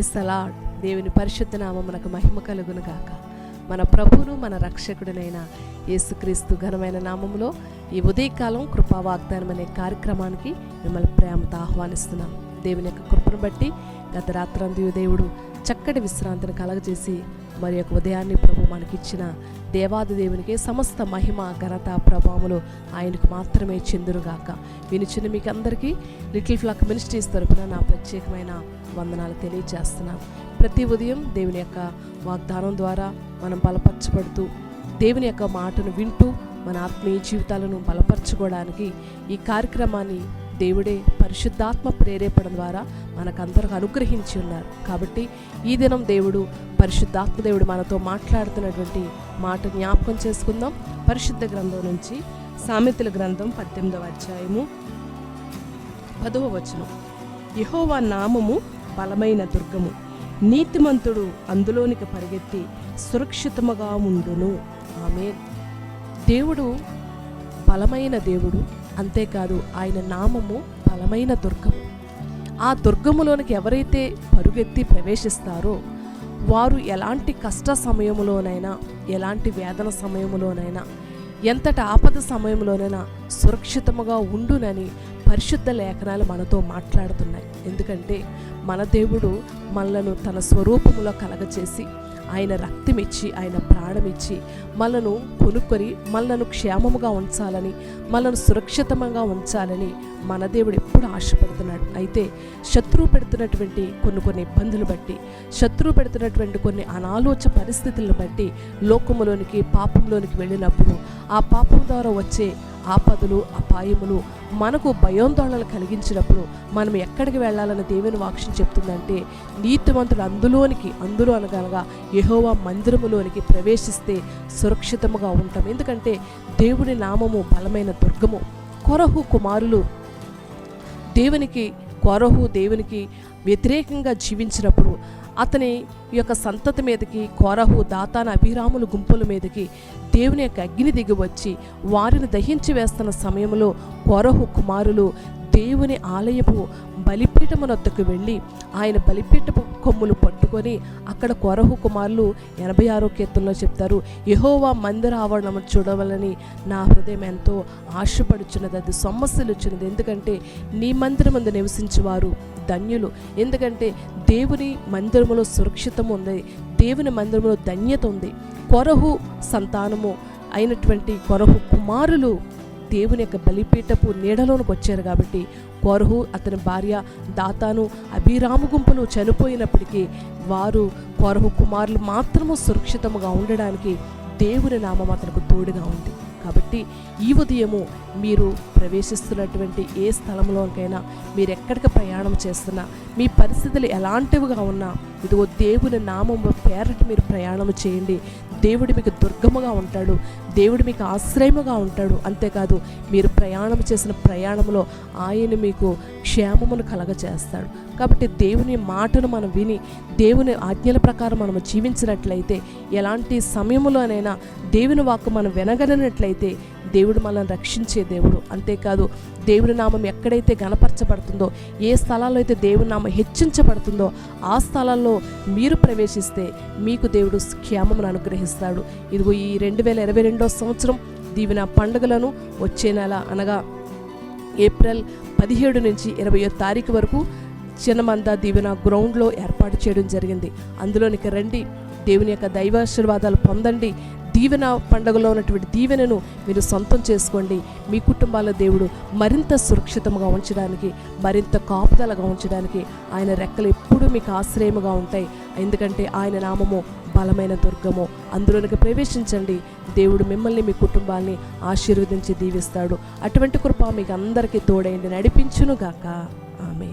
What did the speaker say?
ప్రైసలాడ్ దేవుని పరిశుద్ధ నామమునకు మహిమ కలుగును గాక. మన ప్రభువును మన రక్షకుడినైన యేసుక్రీస్తు ఘనమైన నామములో ఈ ఉదయకాలం కృపా వాగ్దానం అనే కార్యక్రమానికి మిమ్మల్ని ప్రేమతో ఆహ్వానిస్తున్నాం. దేవుని యొక్క కృపను బట్టి గత రాత్రందియు దేవుడు చక్కటి విశ్రాంతిని కలగజేసి మరి యొక్క ఉదయాన్ని ప్రభు మనకిచ్చిన దేవాది దేవునికి సమస్త మహిమ ఘనత ప్రభావములు ఆయనకు మాత్రమే చెందురుగాక వినిచిన మీకు అందరికీ లిటిల్ ఫ్లాక్ మినిస్ట్రీస్ తరపున నా ప్రత్యేకమైన వందనాలు తెలియజేస్తున్నాం. ప్రతి ఉదయం దేవుని యొక్క వాగ్దానం ద్వారా మనం బలపరచబడుతూ దేవుని యొక్క మాటను వింటూ మన ఆత్మీయ జీవితాలను బలపరచుకోవడానికి ఈ కార్యక్రమాన్ని దేవుడే పరిశుద్ధాత్మ ప్రేరేపణ ద్వారా మనకందరికి అనుగ్రహించి ఉన్నారు. కాబట్టి ఈ దినం దేవుడు పరిశుద్ధాత్మ దేవుడు మనతో మాట్లాడుతున్నటువంటి మాట జ్ఞాపకం చేసుకుందాం. పరిశుద్ధ గ్రంథం నుంచి సామెతల గ్రంథం పద్దెనిమిదవ అధ్యాయము పదవ వచనం. యహోవా నామము బలమైన దుర్గము. నీతిమంతుడు అందులోనికి పరిగెత్తి సురక్షితముగా ఉండును. ఆమె దేవుడు బలమైన దేవుడు. అంతేకాదు ఆయన నామము బలమైన దుర్గము ఆ దుర్గములోనికి ఎవరైతే పరుగెత్తి ప్రవేశిస్తారో వారు ఎలాంటి కష్ట సమయంలోనైనా ఎలాంటి వేదన సమయంలోనైనా ఎంతటి ఆపద సమయంలోనైనా సురక్షితముగా ఉండునని పరిశుద్ధ లేఖనాలు మనతో మాట్లాడుతున్నాయి. ఎందుకంటే మన దేవుడు మనలను తన స్వరూపములో కలగచేసి ఆయన రక్తమిచ్చి ఆయన ప్రాణమిచ్చి మనను కొనుక్కొని మనను క్షేమముగా ఉంచాలని మనను సురక్షితంగా ఉంచాలని మన దేవుడు ఎప్పుడు ఆశపడుతున్నాడు. అయితే శత్రువు పెడుతున్నటువంటి కొన్ని కొన్ని ఇబ్బందులు బట్టి శత్రువు పెడుతున్నటువంటి కొన్ని అనాలోచ పరిస్థితులను బట్టి లోకములోనికి పాపంలోనికి వెళ్ళినప్పుడు ఆ పాపం ద్వారా వచ్చే ఆపదలు అపాయములు మనకు భయోందోళనలు కలిగించినప్పుడు మనం ఎక్కడికి వెళ్ళాలని దేవుని వాక్యం చెప్తుందంటే నీతివంతుడు అందులోనికి అందులో అనగనగా యహోవా మందిరములోనికి ప్రవేశిస్తే సురక్షితముగా ఉంటాం. ఎందుకంటే దేవుని నామము బలమైన దుర్గము. కొరహు కుమారులు దేవునికి కొరహు దేవునికి వ్యతిరేకంగా జీవించినప్పుడు అతని యొక్క సంతతి మీదకి కోరహు దాతాన అభిరాముల గుంపుల మీదకి దేవుని యొక్క అగ్ని దిగి వచ్చి వారిని దహించి వేస్తున్న సమయంలో కోరహు కుమారులు దేవుని ఆలయపు బలిపీఠమునొద్దకు వెళ్ళి ఆయన బలిపీఠపు కొమ్ములు పట్టుకొని అక్కడ కొరహు కుమారులు ఎనభై ఆరో కీర్తనలో చెప్తారు యహోవా మందిర ఆవరణము చూడవలని నా హృదయం ఎంతో ఆశపడుచున్నది అది సమస్యలు వచ్చినది ఎందుకంటే నీ మందిరం ముందు నివసించేవారు ధన్యులు. ఎందుకంటే దేవుని మందిరములో సురక్షితం ఉంది దేవుని మందిరములో ధన్యత ఉంది. కొరహు సంతానము అయినటువంటి కొరహు కుమారులు దేవుని యొక్క బలిపీఠపు నీడలోనికి వచ్చారు కాబట్టి కొరహు అతని భార్య దాతాను అభిరాము గుంపులు చనిపోయినప్పటికీ వారు కోరహు కుమారులు మాత్రము సురక్షితముగా ఉండడానికి దేవుని నామం అతనికి తోడుగా ఉంది. కాబట్టి ఈ ఉదయము మీరు ప్రవేశిస్తున్నటువంటి ఏ స్థలంలోకైనా మీరు ఎక్కడికి ప్రయాణం చేస్తున్నా మీ పరిస్థితులు ఎలాంటివిగా ఉన్నా ఇదిగో దేవుని నామం పేరటి మీరు ప్రయాణం చేయండి. దేవుడు మీకు దుర్గముగా ఉంటాడు. దేవుడు మీకు ఆశ్రయముగా ఉంటాడు. అంతేకాదు మీరు ప్రయాణం చేసిన ప్రయాణంలో ఆయన మీకు క్షేమమును కలగచేస్తాడు. కాబట్టి దేవుని మాటను మనం విని దేవుని ఆజ్ఞల ప్రకారం మనం జీవించినట్లయితే ఎలాంటి సమయంలోనైనా దేవుని వాక్కు మనం వినగలిగినట్లయితే దేవుడు మనల్ని రక్షించే దేవుడు. అంతేకాదు దేవుని నామం ఎక్కడైతే గనపరచబడుతుందో ఏ స్థలాల్లో అయితే దేవుని నామం హెచ్చించబడుతుందో ఆ స్థలాల్లో మీరు ప్రవేశిస్తే మీకు దేవుడు క్షేమమును అనుగ్రహిస్తాడు. ఇదిగో ఈ రెండు వేల ఇరవై రెండో సంవత్సరం దీవెన పండుగలను వచ్చే నెల అనగా ఏప్రిల్ పదిహేడు నుంచి ఇరవై తారీఖు వరకు చిన్నమంద దీవెన గ్రౌండ్లో ఏర్పాటు చేయడం జరిగింది. అందులోనికి రండి దేవుని యొక్క దైవాశీర్వాదాలు పొందండి దీవెన పండుగలో ఉన్నటువంటి దీవెనను మీరు సొంతం చేసుకోండి. మీ కుటుంబాల దేవుడు మరింత సురక్షితంగా ఉంచడానికి మరింత కాపుదలగా ఉంచడానికి ఆయన రెక్కలు ఎప్పుడూ మీకు ఆశ్రయముగా ఉంటాయి. ఎందుకంటే ఆయన నామము బలమైన దుర్గము. అందులోనికి ప్రవేశించండి. దేవుడు మిమ్మల్ని మీ కుటుంబాన్ని ఆశీర్వదించి దీవిస్తాడు. అటువంటి కృప మీకు అందరికీ తోడైంది నడిపించునుగాక. ఆమె